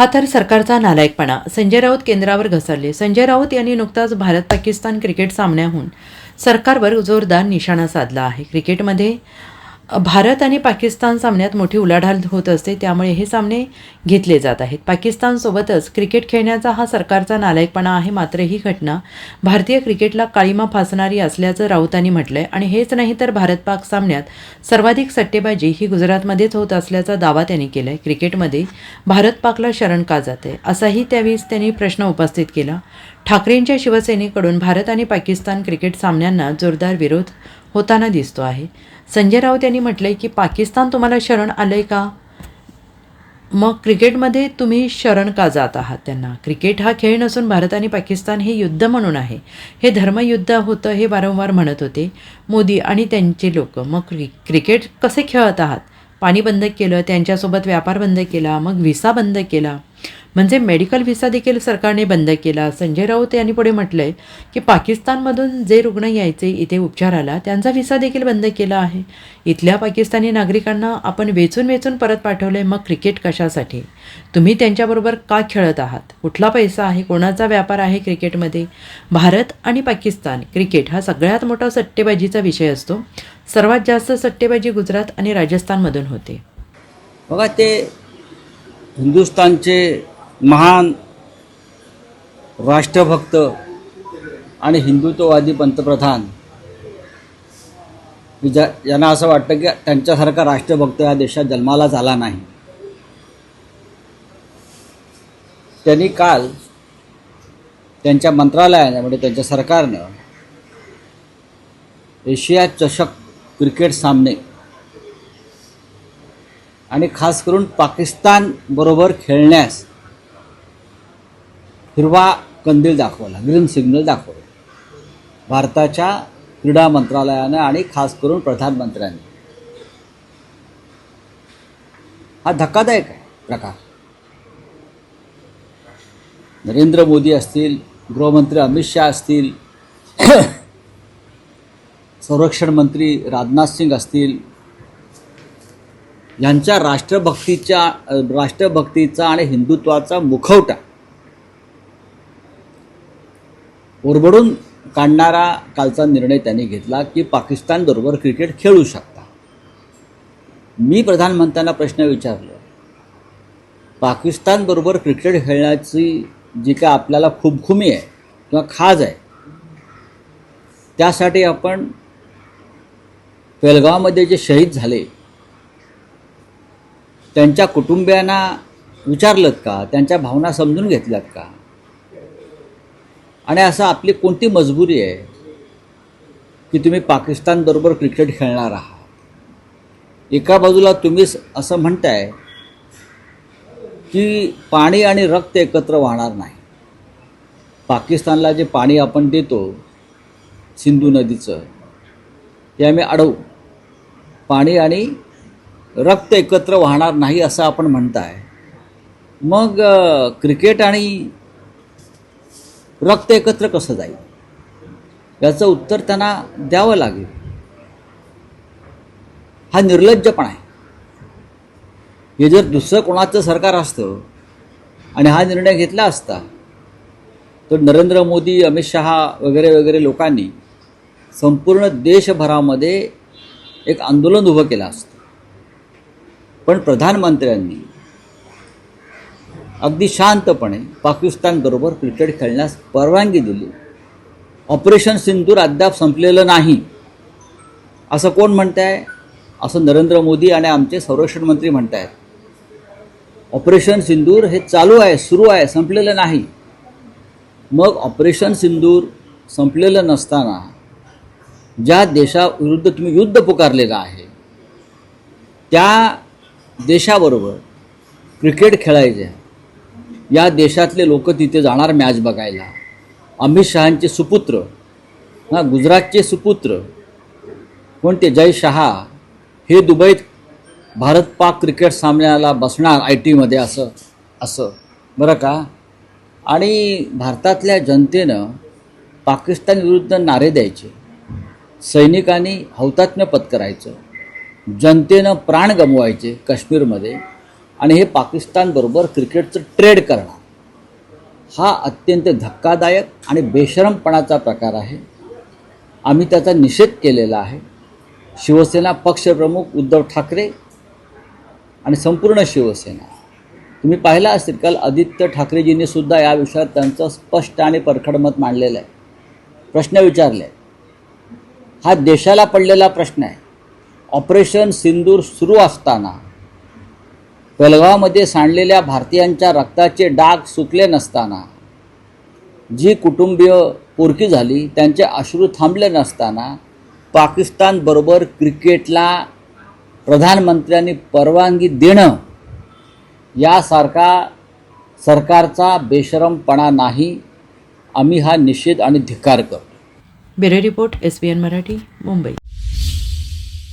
हा तर सरकारचा नालायकपणा. संजय राऊत केंद्रावर घसरले. संजय राऊत यांनी नुकताच भारत पाकिस्तान क्रिकेट सामन्याहून सरकारवर जोरदार निशाणा साधला आहे. क्रिकेटमध्ये भारत आणि पाकिस्तान सामन्यात मोठी उलाढाल होत असते त्यामुळे हे सामने घेतले जात आहेत. पाकिस्तानसोबतच क्रिकेट खेळण्याचा हा सरकारचा नालायकपणा आहे मात्र ही घटना भारतीय क्रिकेटला काळीमा फासणारी असल्याचं राऊतांनी म्हटलंय. आणि हेच नाही तर भारत पाक सामन्यात सर्वाधिक सट्टेबाजी ही गुजरातमध्येच होत असल्याचा दावा त्यांनी केलाय. क्रिकेटमध्ये भारत पाकला शरण का जाते असाही त्यावेळी त्यांनी प्रश्न उपस्थित केला. ठाकरेंच्या शिवसेनेकडून भारत आणि पाकिस्तान क्रिकेट सामन्यांना जोरदार विरोध होताना दिसतो आहे. संजय राऊत यांनी म्हटलंय की पाकिस्तान तुम्हाला शरण आलं आहे का? मग क्रिकेटमध्ये तुम्ही शरण का जात आहात त्यांना? क्रिकेट हा खेळ नसून भारत आणि पाकिस्तान हे युद्ध म्हणून आहे. हे धर्मयुद्ध होतं हे वारंवार म्हणत होते मोदी आणि त्यांचे लोक. मग क्रि क्रिकेट कसे खेळत आहात? पाणी बंद केलं त्यांच्यासोबत व्यापार बंद केला मग व्हिसा बंद केला. म्हणजे मेडिकल व्हिसा देखील सरकारने बंद केला. संजय राऊत यांनी पुढे म्हटलं आहे की पाकिस्तानमधून जे रुग्ण यायचे इथे उपचाराला त्यांचा व्हिसा देखील बंद केला आहे. इथल्या पाकिस्तानी नागरिकांना आपण वेचून वेचून परत पाठवलं आहे मग क्रिकेट कशासाठी? तुम्ही त्यांच्याबरोबर का खेळत आहात? कुठला पैसा आहे? कोणाचा व्यापार आहे क्रिकेटमध्ये? भारत आणि पाकिस्तान क्रिकेट हा सगळ्यात मोठा सट्टेबाजीचा विषय असतो. सर्वात जास्त सट्टेबाजी गुजरात आणि राजस्थानमधून होते. बघा ते हिंदुस्थानचे महान राष्ट्रभक्त आणि हिंदुत्ववादी पंतप्रधान. की ज्या यांना असं वाटतं की त्यांच्यासारखा राष्ट्रभक्त या देशात जन्मालाच आला नाही. त्यांनी काल त्यांच्या मंत्रालयाने म्हणजे त्यांच्या सरकारनं एशिया चषक क्रिकेट सामने आणि खास करून पाकिस्तान बरोबर खेळण्यास हिरवा कंदील दाखवला ग्रीन सिग्नल दाखवला. भारताच्या क्रीडा मंत्रालयानं आणि खास करून प्रधानमंत्र्यांनी. हा धक्कादायक आहे प्रकार. नरेंद्र मोदी असतील गृहमंत्री अमित शहा असतील संरक्षण मंत्री राजनाथ सिंग असतील यांच्या राष्ट्रभक्तीच्या राष्ट्रभक्तीचा आणि हिंदुत्वाचा मुखवटा उरबडून काढणारा कालचा निर्णय त्यांनी घेतला की पाकिस्तानबरोबर क्रिकेट खेळू शकता. मी प्रधानमंत्र्यांना प्रश्न विचारलो पाकिस्तानबरोबर क्रिकेट खेळण्याची जी काय आपल्याला खुमखुमी आहे किंवा खाज आहे त्यासाठी आपण पेलगावमध्ये जे शहीद झाले त्यांच्या कुटुंबियांना विचारलत का? त्यांच्या भावना समजून घेतल्यात का? आणि असं आपली कोणती मजबुरी आहे की तुम्ही पाकिस्तानबरोबर क्रिकेट खेळणार आहात? एका बाजूला तुम्ही असं म्हणताय की पाणी आणि रक्त एकत्र वाहणार नाही. पाकिस्तानला जे पाणी आपण देतो सिंधू नदीचं ते आम्ही अडवू. पाणी आणि रक्त एकत्र वाहणार नाही असं आपण म्हणताय. मग क्रिकेट आणि रक्त एकत्र कसं जाईल? याचं उत्तर त्यांना द्यावं लागेल. हा निर्लज्जपणा आहे. हे जर दुसरं कोणाचं सरकार असतं आणि हा निर्णय घेतला असता तर नरेंद्र मोदी अमित शहा वगैरे वगैरे लोकांनी संपूर्ण देशभरामध्ये एक आंदोलन उभं केलं असतं. पण प्रधानमंत्र्यांनी अगदी शांतपणे पाकिस्तानबरोबर क्रिकेट खेळण्यास परवानगी दिली. ऑपरेशन सिंदूर अद्याप संपलेलं नाही. असं कोण म्हणत आहे असं नरेंद्र मोदी आणि आमचे संरक्षण मंत्री म्हणत आहेत ऑपरेशन सिंदूर हे चालू आहे सुरू आहे संपलेलं नाही. मग ऑपरेशन सिंदूर संपलेलं नसताना ज्या देशाविरुद्ध तुम्ही युद्ध पुकारलेलं आहे त्या देशाबरोबर क्रिकेट खेळायचे या देशातले लोक तिथे जाणार मॅच बघायला. अमित शहांचे सुपुत्र हां गुजरातचे सुपुत्र. कोणते? जय शहा. हे दुबईत भारत पाक क्रिकेट सामन्याला बसणार आय टीमध्ये असं असं. बरं का? आणि भारतातल्या जनतेनं पाकिस्तान विरुद्ध नारे द्यायचे. सैनिकांनी हौतात्म्य पत्करायचं. जनतेनं प्राण गमवायचे काश्मीरमध्ये. आणि हे पाकिस्तानबरोबर क्रिकेटचं ट्रेड करणं हा अत्यंत धक्कादायक आणि बेशरमपणाचा प्रकार आहे. आम्ही त्याचा निषेध केलेला आहे. शिवसेना पक्षप्रमुख उद्धव ठाकरे आणि संपूर्ण शिवसेना. तुम्ही पाहिला असेल काल आदित्य ठाकरेजींनी सुद्धा या विषयात त्यांचं स्पष्ट आणि परखड मत मांडलेलं आहे. प्रश्न विचारले हा देशाला पडलेला प्रश्न आहे. ऑपरेशन सिंदूर सुरू असताना पलगावमध्ये सांडलेल्या भारतीयांच्या रक्ताचे डाग सुकले नसताना जी कुटुंबीय पोरकी झाली त्यांचे अश्रू थांबले नसताना पाकिस्तानबरोबर क्रिकेटला प्रधानमंत्र्यांनी परवानगी देणं यासारखा सरकारचा बेशरमपणा नाही आम्ही हा निषेध आणि धिक्कार करतो. Bureau report S B N Marathi Mumbai.